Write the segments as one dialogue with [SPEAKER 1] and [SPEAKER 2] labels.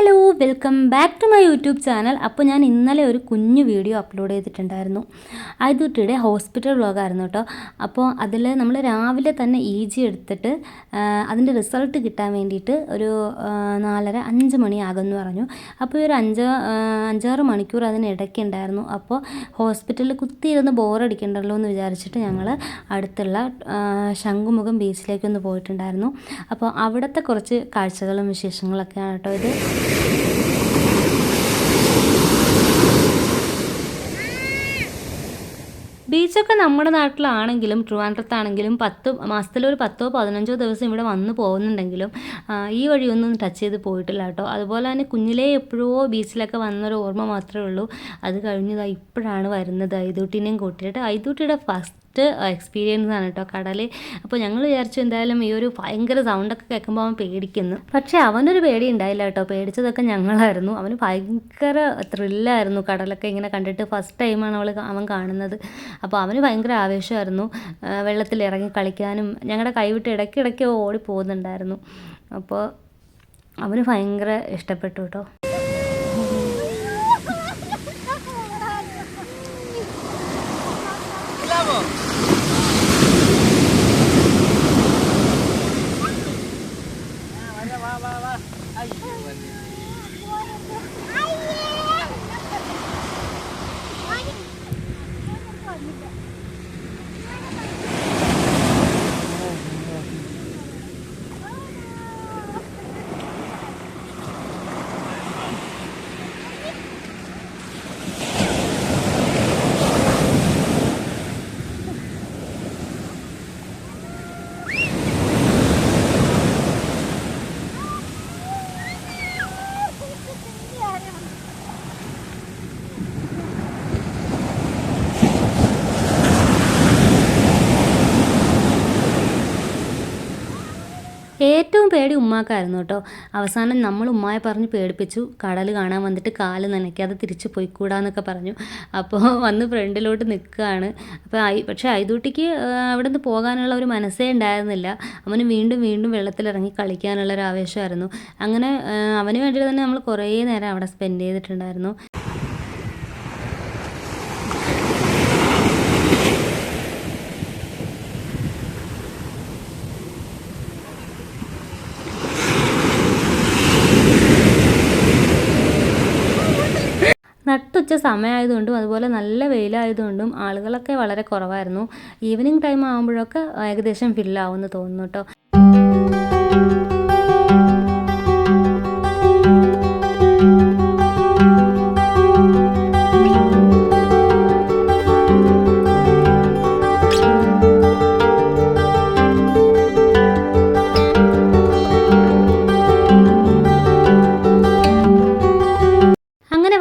[SPEAKER 1] Hello welcome back to my YouTube channel. അപ്പോൾ ഞാൻ ഇന്നലെ ഒരു കുഞ്ഞു വീഡിയോ അപ്ലോഡ് ചെയ്തിട്ടുണ്ടായിരുന്നു. ആദ്യട്ടിയുടെ ഹോസ്പിറ്റൽ വ്ളോഗായിരുന്നു കേട്ടോ. അപ്പോൾ അതിൽ നമ്മൾ രാവിലെ തന്നെ ഇ ജി എടുത്തിട്ട് അതിന്റെ റിസൾട്ട് കിട്ടാൻ വേണ്ടിയിട്ട് ഒരു നാലര അഞ്ച് മണിയാകുമെന്ന് പറഞ്ഞു. അപ്പോൾ ഒരു അഞ്ച് അഞ്ചാറ് മണിക്കൂർ അതിനിടയ്ക്ക് ഉണ്ടായിരുന്നു. അപ്പോൾ ഹോസ്പിറ്റലിൽ കുത്തിയിരുന്ന് ബോറടിക്കണ്ടല്ലോ എന്ന് വിചാരിച്ചിട്ട് ഞങ്ങൾ അടുത്തുള്ള ശംഖുമുഖം ബീച്ചിലേക്കൊന്ന് പോയിട്ടുണ്ടായിരുന്നു. അപ്പോൾ അവിടുത്തെ കുറച്ച് കാഴ്ചകളും വിശേഷങ്ങളൊക്കെയാണ് കേട്ടോ ഇത്. ബീച്ചൊക്കെ നമ്മുടെ നാട്ടിലാണെങ്കിലും ട്രിവാൻഡ്രത്താണെങ്കിലും പത്ത് മാസത്തിലൊരു പത്തോ പതിനഞ്ചോ ദിവസം ഇവിടെ വന്ന് പോകുന്നുണ്ടെങ്കിലും ഈ വഴിയൊന്നും ടച്ച് ചെയ്ത് പോയിട്ടില്ല കേട്ടോ. അതുപോലെ തന്നെ കുഞ്ഞിലേ എപ്പോഴോ ബീച്ചിലൊക്കെ വന്നൊരു ഓർമ്മ മാത്രമേ ഉള്ളൂ. അത് കഴിഞ്ഞതാ ഇപ്പോഴാണ് വരുന്നത് ഐതൂട്ടിനെയും കൂട്ടിയിട്ട്. ഐതൂട്ടിയുടെ ഫസ്റ്റ് എക്സ്പീരിയൻസ് ആണ് കേട്ടോ കടൽ അപ്പോൾ ഞങ്ങൾ വിചാരിച്ചു എന്തായാലും ഈ ഒരു ഭയങ്കര സൗണ്ടൊക്കെ കേൾക്കുമ്പോൾ അവൻ പേടിക്കുന്നു. പക്ഷേ അവനൊരു പേടി ഉണ്ടായില്ല കേട്ടോ പേടിച്ചതൊക്കെ ഞങ്ങളായിരുന്നു. അവന് ഭയങ്കര ത്രില്ലായിരുന്നു കടലൊക്കെ ഇങ്ങനെ കണ്ടിട്ട് ഫസ്റ്റ് ടൈമാണ് അവൾ അവൻ കാണുന്നത്. അപ്പോൾ അവന് ഭയങ്കര ആവേശമായിരുന്നു. വെള്ളത്തിൽ ഇറങ്ങി കളിക്കാനും ഞങ്ങളുടെ കൈവിട്ട് ഇടയ്ക്കിടയ്ക്ക് ഓടി പോകുന്നുണ്ടായിരുന്നു. അപ്പോൾ അവന് ഭയങ്കര ഇഷ്ടപ്പെട്ടു കേട്ടോ Bravo! Vaya, va, va, va. Ay, qué bonito. ഏറ്റവും പേടി ഉമ്മാക്കായിരുന്നു കേട്ടോ. അവസാനം നമ്മൾ ഉമ്മായെ പറഞ്ഞ് പേടിപ്പിച്ചു. കടൽ കാണാൻ വന്നിട്ട് കാൽ നനയ്ക്കാതെ തിരിച്ചു പോയിക്കൂടാന്നൊക്കെ പറഞ്ഞു. അപ്പോൾ വന്ന് ഫ്രണ്ടിലോട്ട് നിൽക്കുകയാണ്. അപ്പോൾ ഐ പക്ഷേ ഐതൂട്ടിക്ക് അവിടെ നിന്ന് പോകാനുള്ള ഒരു മനസ്സേ ഉണ്ടായിരുന്നില്ല. അവന് വീണ്ടും വീണ്ടും വെള്ളത്തിലിറങ്ങി കളിക്കാനുള്ള ഒരു ആവേശമായിരുന്നു. അങ്ങനെ അവന് വേണ്ടി തന്നെ നമ്മൾ കുറേ നേരം അവിടെ സ്പെൻഡ് ചെയ്തിട്ടുണ്ടായിരുന്നു. നട്ടുച്ച സമയമായതുകൊണ്ടും അതുപോലെ നല്ല വെയിലായതുകൊണ്ടും ആളുകളൊക്കെ വളരെ കുറവായിരുന്നു. ഈവനിങ് ടൈം ആകുമ്പോഴൊക്കെ ഏകദേശം ഫില്ലാവുമെന്ന് തോന്നുന്നു കേട്ടോ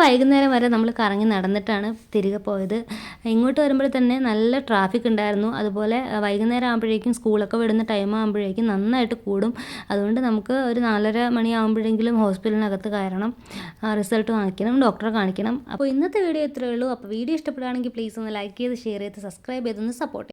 [SPEAKER 1] വൈകുന്നേരം വരെ നമ്മൾ കറങ്ങി നടന്നിട്ടാണ് തിരികെ പോയത്. ഇങ്ങോട്ട് വരുമ്പോൾ തന്നെ നല്ല ട്രാഫിക് ഉണ്ടായിരുന്നു. അതുപോലെ വൈകുന്നേരം ആകുമ്പോഴേക്കും സ്കൂളൊക്കെ വിടുന്ന ടൈം ആകുമ്പോഴേക്കും നന്നായിട്ട് കൂടും. അതുകൊണ്ട് നമുക്ക് ഒരു നാലര മണിയാകുമ്പോഴെങ്കിലും ഹോസ്പിറ്റലിനകത്ത് കയറണം. റിസൾട്ട് വാങ്ങിക്കണം ഡോക്ടറെ കാണിക്കണം. അപ്പോൾ ഇന്നത്തെ വീഡിയോ ഇത്രയേ ഉള്ളൂ. അപ്പോൾ വീഡിയോ ഇഷ്ടപ്പെടുകയാണെങ്കിൽ പ്ലീസ് ഒന്ന് ലൈക്ക് ചെയ്ത് ഷെയർ ചെയ്ത് സബ്സ്ക്രൈബ് ചെയ്തൊന്ന് സപ്പോർട്ട്